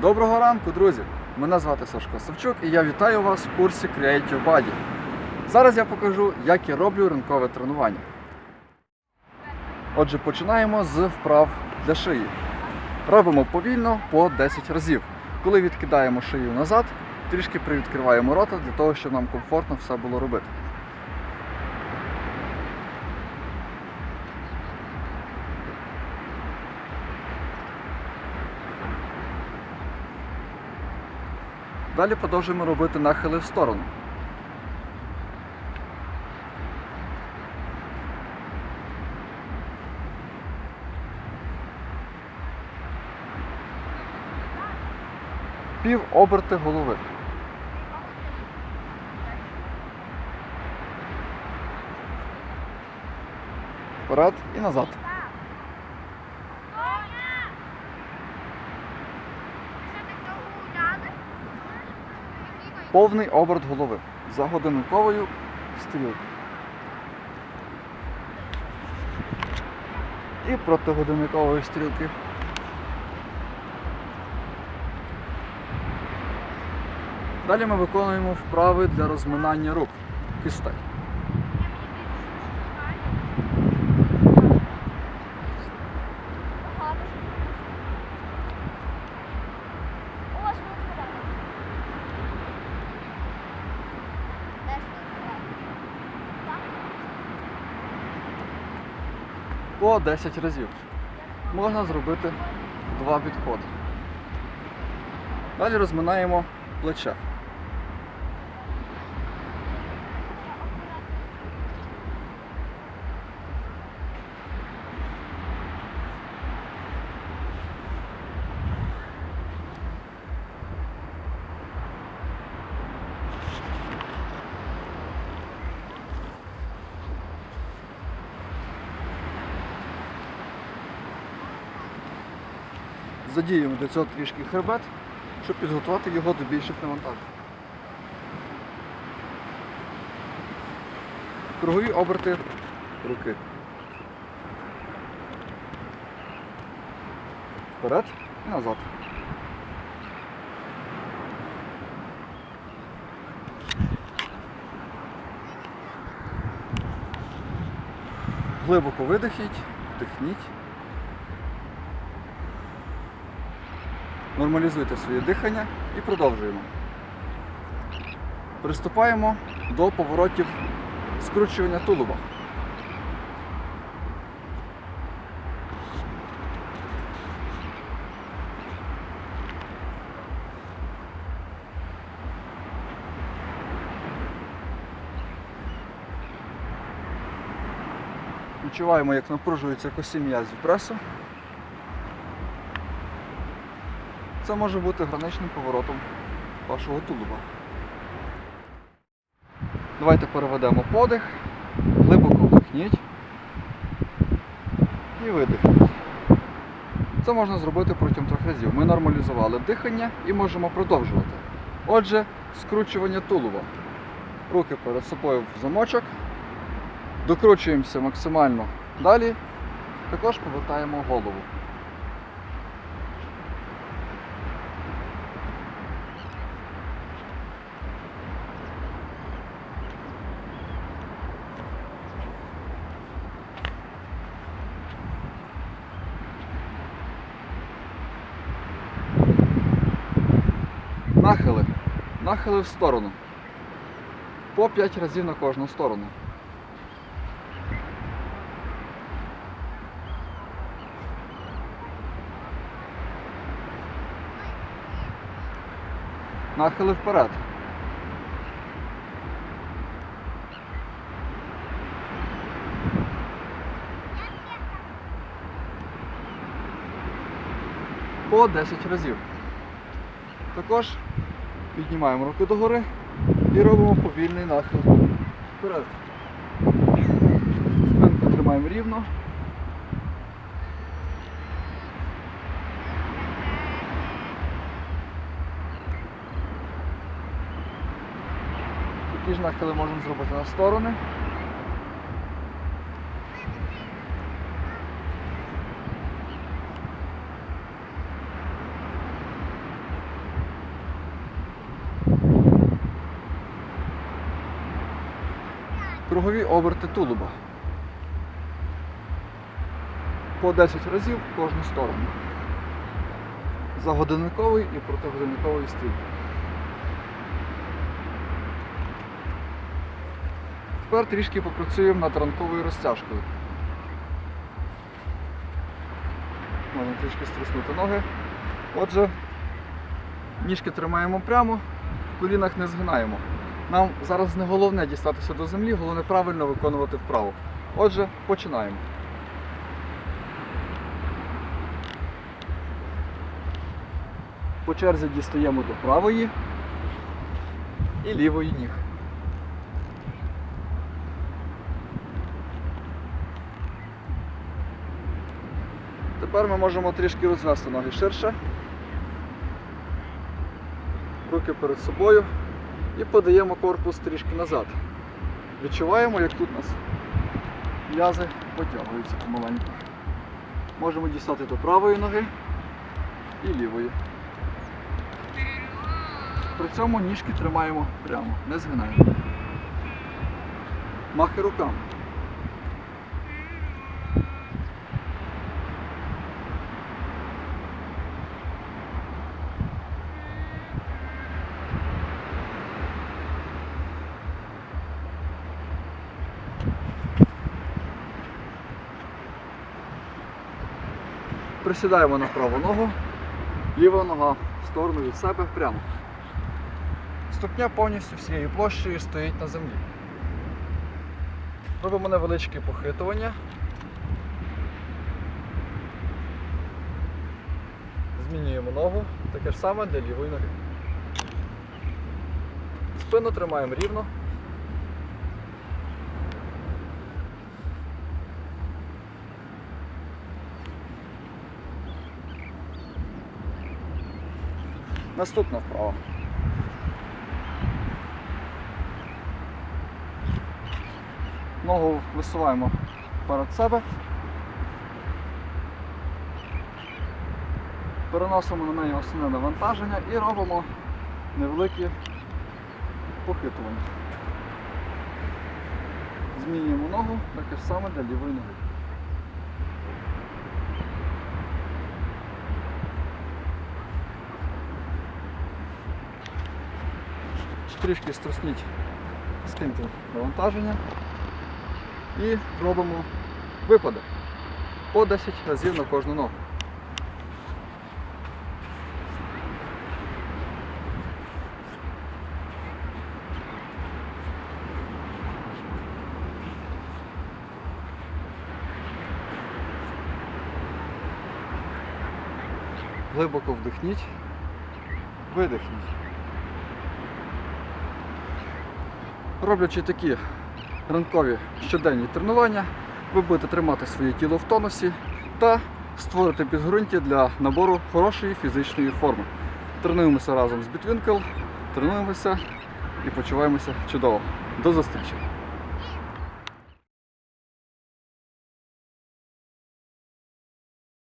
Доброго ранку, друзі! Мене звати Сашко Савчук і я вітаю вас в курсі Creative Body. Зараз я покажу, як я роблю ранкове тренування. Отже, починаємо з вправ для шиї. Робимо повільно по 10 разів. Коли відкидаємо шию назад, трішки привідкриваємо рота для того, щоб нам комфортно все було робити. Далі продовжуємо робити нахили в сторону. Пів оберти голови. Вперед і назад. Повний оберт голови за годинниковою стрілкою. І проти годинникової стрілки. Далі ми виконуємо вправи для розминання рук кистей. По 10 разів. Можна зробити два підходи. Далі розминаємо плече. Задіємо для цього трішки хребет, щоб підготувати його до більших навантажень. Кругові оберти руки. Вперед і назад. Глибоко видихіть, вдихніть. Нормалізуйте своє дихання і продовжуємо. Приступаємо до поворотів скручування тулуба. Відчуваємо, як напружуються косі м'язів пресу. Це може бути граничним поворотом вашого тулуба. Давайте переведемо подих, глибоко вдихніть і видихніть. Це можна зробити протягом трьох разів. Ми нормалізували дихання і можемо продовжувати. Отже, скручування тулуба. Руки перед собою в замочок. Докручуємося максимально далі. Також повертаємо голову. Нахили. Нахили в сторону. По 5 разів на кожну сторону. Нахили вперед. По 10 разів. Також піднімаємо руки догори і робимо повільний нахил. Вперед. Спинку тримаємо рівно. Такі ж нахили можемо зробити на сторони. Кругові оберти тулуба. По 10 разів в кожну сторону. За годинниковий і протигодинниковий стрілки. Тепер трішки попрацюємо над ранковою розтяжкою. Можна трішки стиснути ноги. Отже, ніжки тримаємо прямо, в колінах не згинаємо. Нам зараз не головне дістатися до землі, головне правильно виконувати вправу. Отже, починаємо. По черзі дістаємо до правої і лівої ніг. Тепер ми можемо трішки розвести ноги ширше. Руки перед собою і подаємо корпус трішки назад. Відчуваємо, як тут у нас м'язи потягуються помаленьку. Можемо дістати до правої ноги і лівої. При цьому ніжки тримаємо прямо, не згинаємо. Махи руками. Присідаємо на праву ногу, ліва нога в сторону від себе прямо. Ступня повністю всією площею стоїть на землі. Робимо невеличке похитування. Змінюємо ногу, таке ж саме для лівої ноги. Спину тримаємо рівно. Наступна вправа. Ногу висуваємо перед себе. Переносимо на неї основне навантаження і робимо невеликі похитування. Змінюємо ногу, таке саме для лівої ноги. Трішки струсніть скиньте навантаження і робимо випади по 10 разів на кожну ногу. Глибоко вдихніть, видихніть. Роблячи такі ранкові щоденні тренування, ви будете тримати своє тіло в тонусі та створити підґрунтя для набору хорошої фізичної форми. Тренуємося разом з Bitwinkle, тренуємося і почуваємося чудово. До зустрічі!